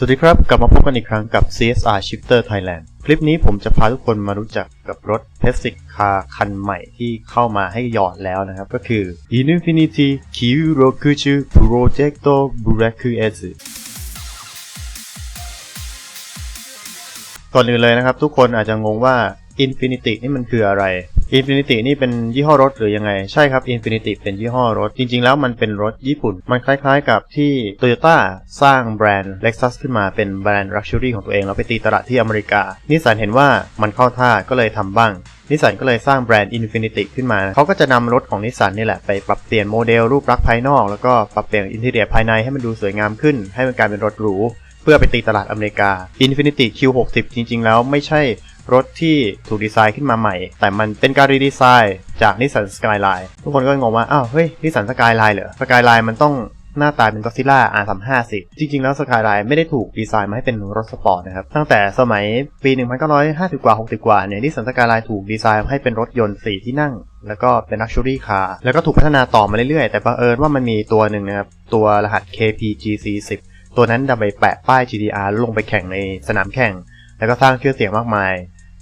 สวัสดีครับ กลับมาพบกันอีกครั้งกับ CSR Shifter Thailand คลิปนี้ผมจะพาทุกคนมารู้จักกับรถ p e s i c Car คันใหม่ที่เข้ามาให้หยอดแล้วนะครับ ก็คือ Infinity Kyurokuchu Projecto Buraku S ก่อนอื่นเลยนะครับ ทุกคนอาจจะงงว่า Infinity นี่มันคืออะไร Infinity นี่เป็นยี่ห้อรถหรือยังไง ใช่ครับ Infinity เป็นยี่ห้อรถ จริง ๆ แล้วมันเป็นรถญี่ปุ่น มันคล้ายๆกับที่ Toyota สร้างแบรนด์ Lexus ขึ้นมาเป็นแบรนด์ Luxury ของตัวเอง แล้วไปตีตลาดที่อเมริกา นิสสันเห็นว่ามันเข้าท่าก็เลยทำบ้างนิสสันก็เลยสร้างแบรนด์ Infinity ขึ้นมา เขาก็จะนำรถของนิสสันนี่แหละไปปรับเปลี่ยนโมเดลรูปลักษณ์ภายนอก แล้วก็ปรับเปลี่ยนอินทีเรียภายในให้มันดูสวยงามขึ้น ให้มันกลายเป็นรถหรู เพื่อไปตีตลาดอเมริกา Infinity Q60 จริง ๆ แล้วไม่ใช่ รถที่ถูกดีไซน์ขึ้นมาใหม่ แต่มันเป็นการรีดีไซน์จากนิสสันสกายไลน์ทุกคนก็งงว่า อ้าว เฮ้ยนิสสันสกายไลน์เหรอสกายไลน์มันต้องหน้าตาเป็นก็ซิล่า R35 สิจริง ๆ แล้วสกายไลน์ไม่ได้ถูกดีไซน์มาให้เป็นรถสปอร์ตนะครับ ตั้งแต่สมัยปี 1950 กว่า 60 กว่าเนี่ยนิสสันสกายไลน์ถูกดีไซน์ให้เป็นรถยนต์ 4 ที่นั่ง แล้วก็เป็น Luxury Car แล้วก็ถูกพัฒนาต่อมาเรื่อยๆ แต่บังเอิญว่ามันมีตัวหนึ่งนะครับ ตัวรหัส KPGC 10 ตัวนั้นดันไปแปะป้าย GDR ลงไปแข่งในสนามแข่ง แล้วก็สร้างชื่อเสียงมากมาย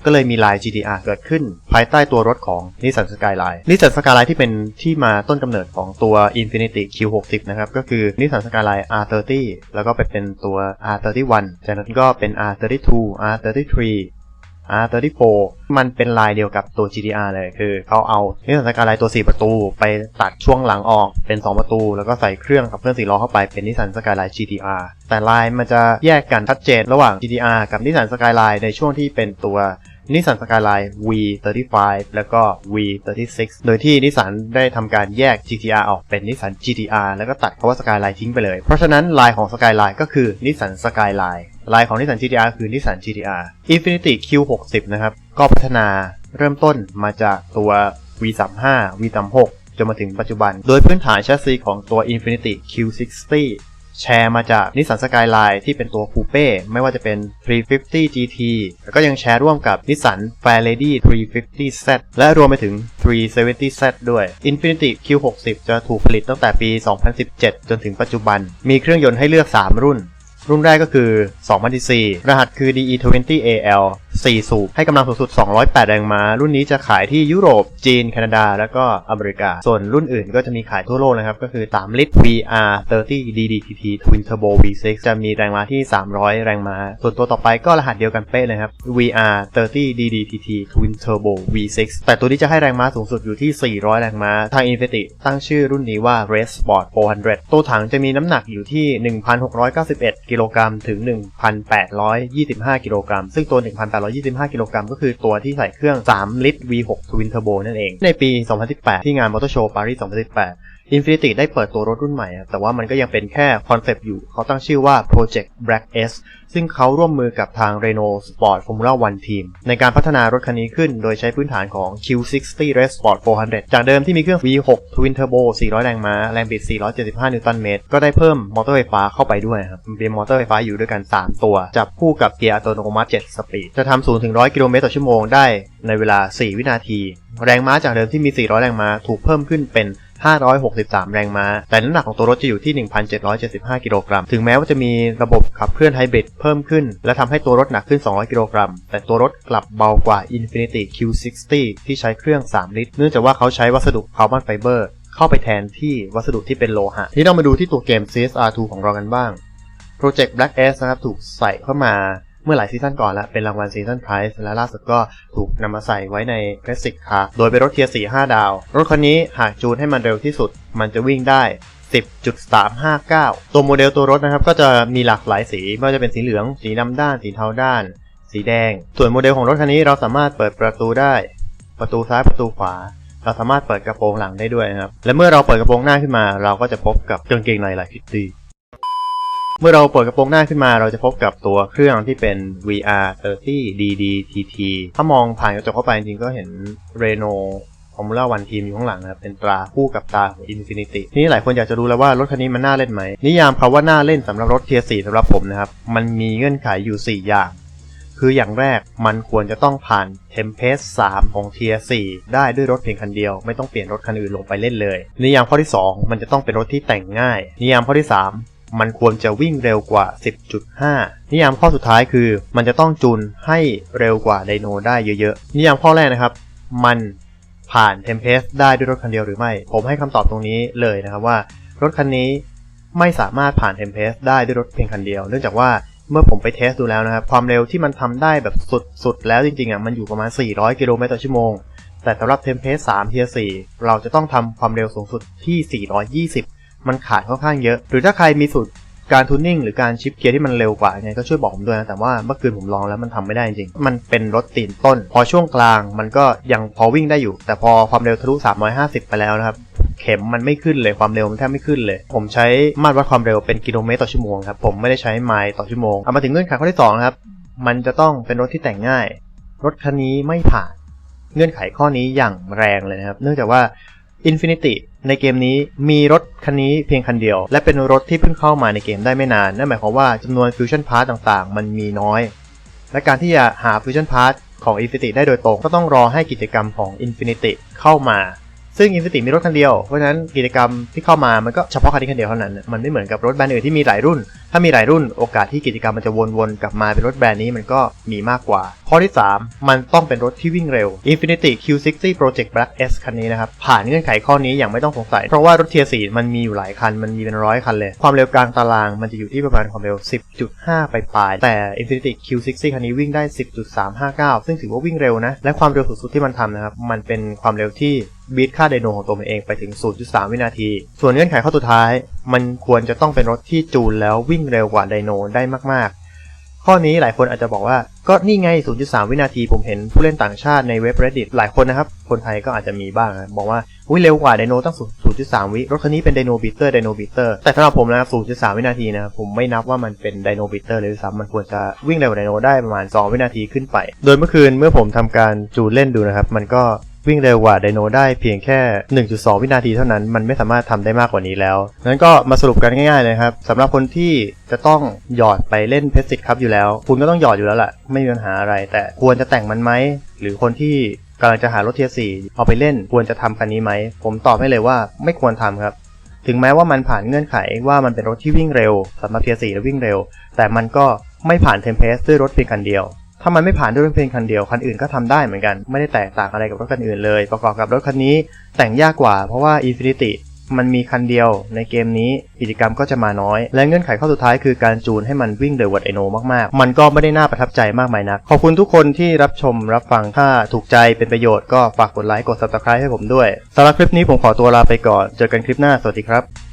ก็เลยมีลาย GDR เกิดขึ้น ภายใต้ตัวรถของ Nissan Skyline Nissan Skyline ที่เป็นที่มาต้นกำเนิดของตัว Infiniti Q60 นะครับ ก็คือ Nissan Skyline R30 แล้วก็ไปเป็นตัว R31 จากนั้นก็เป็น R32 R33 R34 มันเป็นลายเดียวกับตัว GTR เลย คือเขาเอานิสสันสกายไลน์ตัว 4 ประตู ไปตัดช่วงหลังออกเป็น 2 ประตู แล้วก็ใส่เครื่องขับเคลื่อน4ล้อเข้าไปเป็นนิสสันสกายไลน์ GTR แต่ลายมันจะแยกกันชัดเจนระหว่าง GTR กับนิสสันสกายไลน์ในช่วงที่เป็นตัวนิสสันสกายไลน์ V35 แล้วก็ V36 โดยที่นิสสันได้ทำการแยก GTR ออกเป็นนิสสัน GTR แล้วก็ตัดคำว่าสกายไลน์ทิ้งไปเลย เพราะฉะนั้นลายของสกายไลน์ก็คือนิสสันสกายไลน์ ลายของนิสสัน GTR คือนิสสัน GTR Infiniti Q60 นะครับ ก็พัฒนาเริ่มต้นมาจากตัว V35 V36 จนมาถึงปัจจุบัน โดยพื้นฐานแชสซีของตัว Infiniti Q60 แชร์มาจากนิสสันสกายไลน์ที่เป็นตัวคูเป้ไม่ว่าจะเป็น 350 GT แล้วก็ยังแชร์ร่วมกับนิสสัน Fairlady 350Z และรวมไปถึง 370Z ด้วย Infiniti Q60 จะถูกผลิตตั้งแต่ปี 2017 จนถึงปัจจุบัน มีเครื่องยนต์ให้เลือก 3 รุ่น รุ่นแรกก็คือ 2014 รหัสคือ DE20AL 4 สูบ ให้กำลังสูงสุด 208 แรงม้า รุ่นนี้จะขายที่ยุโรป จีน แคนาดา แล้วก็อเมริกา ส่วนรุ่นอื่นก็จะมีขายทั่วโลกนะครับ ก็คือ 3 ลิตร VR 30 DDTT Twin Turbo V6 จะมีแรงม้าที่ 300 แรงม้า ส่วนตัวต่อไปก็รหัสเดียวกันเป๊ะเลยครับ VR 30 DDTT Twin Turbo V6 แต่ตัวนี้จะให้แรงม้าสูงสุดอยู่ที่ 400 แรงม้า ทาง Infiniti ตั้งชื่อรุ่นนี้ว่า Race Sport 400 ตัวถังจะมีน้ำหนักอยู่ที่ 1,691 กิโลกรัมถึง 1,825 กิโลกรัม ซึ่งตัว 1,825 25 กิโลกรัมก็คือตัวที่ใส่เครื่อง 3 ลิตร V6 Twin Turbo นั่นเอง ในปี 2018 ที่งานมอเตอร์โชว์ปารีส 2018 Infiniti ได้เปิดตัวรถรุ่นใหม่ครับแต่ว่ามันก็ยังเป็นแค่คอนเซปต์อยู่ เขาตั้งชื่อว่า Project Black S ซึ่งเขาร่วมมือกับทาง Renault Sport Formula One Team ในการพัฒนารถคันนี้ขึ้น โดยใช้พื้นฐานของ Q60 Race Sport 400 จากเดิมที่มีเครื่อง V6 Twin Turbo 400 แรงม้า แรงบิด 475 นิวตันเมตร ก็ได้เพิ่มมอเตอร์ไฟฟ้าเข้าไปด้วยครับ เป็นมอเตอร์ไฟฟ้าอยู่ด้วยกัน 3 ตัว จับคู่กับเกียร์อัตโนมัติ 7 สปีด จะทำ0ถึง100 กิโลเมตรต่อชั่วโมงได้ในเวลา 4 วินาที แรงม้าจากเดิมที่มี 400 แรงม้า ถูกเพิ่มขึ้นเป็น 563 แรงม้า แต่น้ำหนักของตัวรถจะอยู่ที่ 1,775 กิโลกรัม ถึงแม้ว่าจะมีระบบขับเคลื่อนไฮบริดเพิ่มขึ้น และทำให้ตัวรถหนักขึ้น 200 กิโลกรัม แต่ตัวรถกลับเบากว่า Infiniti Q60 ที่ใช้เครื่อง 3 ลิตร เนื่องจากว่าเขาใช้วัสดุคาร์บอนไฟเบอร์เข้าไปแทนที่วัสดุที่เป็นโลหะ ที่เรามาดูที่ตัวเกม CSR2 ของเรากันบ้าง Project Black S นะครับถูกใส่เข้ามา เมื่อหลายซีซั่นก่อนแล้ว เป็นรางวัลซีซั่นไพรส์และล่าสุดก็ถูกนำมาใส่ไว้ใน Classic Car โดยเป็นรถเทียร์4 5 ดาว รถคันนี้หากจูนให้มันเร็วที่สุด มันจะวิ่งได้10.359 ตัวโมเดลตัวรถนะครับ ก็จะมีหลากหลายสี ไม่ว่าจะเป็นสีเหลือง สีดำด้าน สีเทาด้าน สีแดง ส่วนโมเดลของรถคันนี้เราสามารถเปิดประตูได้ ประตูซ้ายประตูขวา เราสามารถเปิดกระโปรงหลังได้ด้วยนะครับ และเมื่อเราเปิดกระโปรงหน้าขึ้นมา เราก็จะพบกับกางเกงในหลายพิตตี้ เมื่อเราเปิดกระโปรงหน้าขึ้นมาเราจะพบกับตัวเครื่องที่เป็น VR 30 DDTT ถ้ามองผ่านกระจกเข้าไปจริงก็เห็น Renault Formula One Team อยู่ข้างหลังนะครับเป็นตราคู่กับตาของ Infinity ทีนี้หลายคนอยากจะรู้แล้วว่ารถคันนี้มันน่าเล่นไหม นิยามคำว่าน่าเล่นสำหรับรถเทียร์4สำหรับผมนะครับ มันมีเงื่อนไขอยู่ 4 อย่าง คืออย่างแรกมันควรจะต้องผ่าน Tempest 3ของ Tier 4ได้ด้วยรถเพียงคันเดียว ไม่ต้องเปลี่ยนรถคันอื่นลงไปเล่นเลย นิยามข้อที่ 2 มันจะต้องเป็นรถที่แต่งง่าย นิยามข้อที่ 3 มันควรจะวิ่งเร็วกว่า 10.5 นิยามข้อสุดท้ายคือ มันจะต้องจูนให้เร็วกว่าไดโนได้เยอะๆ นิยามข้อแรกนะครับ มันผ่านเทมเพสได้ด้วยรถคันเดียวหรือไม่ ผมให้คำตอบตรงนี้เลยนะครับว่า รถคันนี้ไม่สามารถผ่านเทมเพสได้ด้วยรถเพียงคันเดียว เนื่องจากว่าเมื่อผมไปเทสดูแล้วนะครับ ความเร็วที่มันทำได้แบบสุดๆ แล้วจริงๆอะมันอยู่ประมาณ 400 กิโลเมตรต่อชั่วโมงแต่สำหรับเทมเพส3เทีย4เราจะต้องทำความเร็วสูงสุดที่ 420 มันขาดค่อนข้างเยอะ หรือถ้าใครมีสูตรการทูนนิ่งหรือการชิปเกียร์ที่มันเร็วกว่าไงก็ช่วยบอกผมด้วยนะ แต่ว่าเมื่อคืนผมลองแล้วมันทำไม่ได้จริง มันเป็นรถตีนต้น พอช่วงกลางมันก็ยังพอวิ่งได้อยู่ แต่พอความเร็วทะลุ 350 ไปแล้วนะครับเข็มมันไม่ขึ้นเลยความเร็วมันแทบไม่ขึ้นเลย ผมใช้มาตรวัดความเร็วเป็นกิโลเมตรต่อชั่วโมงครับผมไม่ได้ใช้ไมล์ต่อชั่วโมงเอามาถึงเงื่อนไขข้อที่สองนะครับมันจะต้องเป็นรถที่แต่งง่าย รถคันนี้ไม่ผ่านเงื่อนไขข้อนี้อย่างแรงเลยนะครับ เนื่องจากว่า อินฟินิตีในเกมนี้มีรถคันนี้เพียงคันเดียว และเป็นรถที่เพิ่งเข้ามาในเกมได้ไม่นาน นั่นหมายความว่าจำนวนฟิวชั่นพาร์ตต่างๆ มันมีน้อย และการที่จะหาฟิวชั่นพาร์ตของ Infinity ได้โดยตรงก็ต้องรอให้กิจกรรมของ Infinity เข้ามา ซึ่ง Infinity มีรถคันเดียว เพราะฉะนั้นกิจกรรมที่เข้ามามันก็เฉพาะคันนี้คันเดียวเท่านั้น มันไม่เหมือนกับรถแบรนด์อื่นที่มีหลายรุ่น ถ้ามีหลายรุ่นโอกาสที่กิจกรรมมันจะวนๆกลับมาเป็นรถแบรนด์นี้มันก็มีมากกว่า ข้อที่ 3 มันต้องเป็นรถที่วิ่งเร็ว Infinity Q60 Project Black S คันนี้นะครับ ผ่านเงื่อนไขข้อนี้อย่างไม่ต้องสงสัย เพราะว่ารถเทียร์4มันมีอยู่หลายคัน มันมีเป็นร้อยคันเลย ความเร็วกลางตารางมันจะอยู่ที่ประมาณความเร็ว 10.5 ไปปลาย แต่ Infinity Q60 คันนี้วิ่งได้ 10.359 ซึ่งถือว่าวิ่งเร็วนะ และความเร็วสูงสุดที่มันทำนะครับ มันเป็นความเร็วที่ บีทค่าไดโนของตัวมันเองไปถึง 0.3 วินาที ส่วนเงื่อนไขข้อสุดท้าย มันควรจะต้องเป็นรถที่จูนแล้ววิ่งเร็วกว่าไดโนได้มาก ๆ ข้อนี้หลายคนอาจจะบอกว่าก็นี่ไง 0.3 วินาที ผมเห็นผู้เล่นต่างชาติในเว็บ Reddit หลายคนนะครับ คนไทยก็อาจจะมีบ้างนะบอกว่าอุ้ยเร็วกว่าไดโนตั้ง 0.3 วิ รถคันนี้เป็นไดโนบิเตอร์ไดโนบิเตอร์ แต่สำหรับผมนะครับ 0.3 วินาทีนะผมไม่นับว่ามันเป็นไดโนบิเตอร์เลยซ้ำมันควรจะวิ่งเร็วกว่าไดโนได้ประมาณ 2 วินาทีขึ้นไป โดยเมื่อคืนเมื่อผมทำการจูนเล่นดูนะครับ มันก็ วิ่งเร็วกว่าไดโนได้เพียงแค่ 1.2 วินาทีเท่านั้น มันไม่สามารถทำได้มากกว่านี้แล้วนั้นก็มาสรุปกันง่ายๆเลยครับสำหรับคนที่จะต้องหยอดไปเล่นเพชรสิทธิ์ครับอยู่แล้ว คุณก็ต้องหยอดอยู่แล้วแหละไม่มีปัญหาอะไร แต่ควรจะแต่งมันไหมหรือคนที่กำลังจะหารถเทียร์สี่เอาไปเล่นควรจะทำคันนี้ไหม ผมตอบให้เลยว่าไม่ควรทำครับ ถึงแม้ว่ามันผ่านเงื่อนไขว่ามันเป็นรถที่วิ่งเร็วสำหรับเทียร์สี่แล้ววิ่งเร็ว แต่มันก็ไม่ผ่านเทมเพสด้วยรถเพียงคันเดียว ถ้ามันไม่ผ่านด้วยรถเพียงคันเดียวคันอื่นก็ทำได้เหมือนกัน ไม่ได้แตกต่างอะไรกับรถคันอื่นเลย ประกอบกับรถคันนี้แต่งยากกว่าเพราะว่า Infinity มันมีคันเดียวในเกมนี้กิจกรรมก็จะมาน้อย และเงื่อนไขข้อสุดท้ายคือการจูนให้มันวิ่งเร็วกว่าไดโนมากๆ มันก็ไม่ได้น่าประทับใจมากมายนัก ขอบคุณทุกคนที่รับชมรับฟัง ถ้าถูกใจเป็นประโยชน์ก็ฝากกดไลค์กด subscribe ให้ผมด้วยสำหรับคลิปนี้ผมขอตัวลาไปก่อน เจอกันคลิปหน้าสวัสดีครับ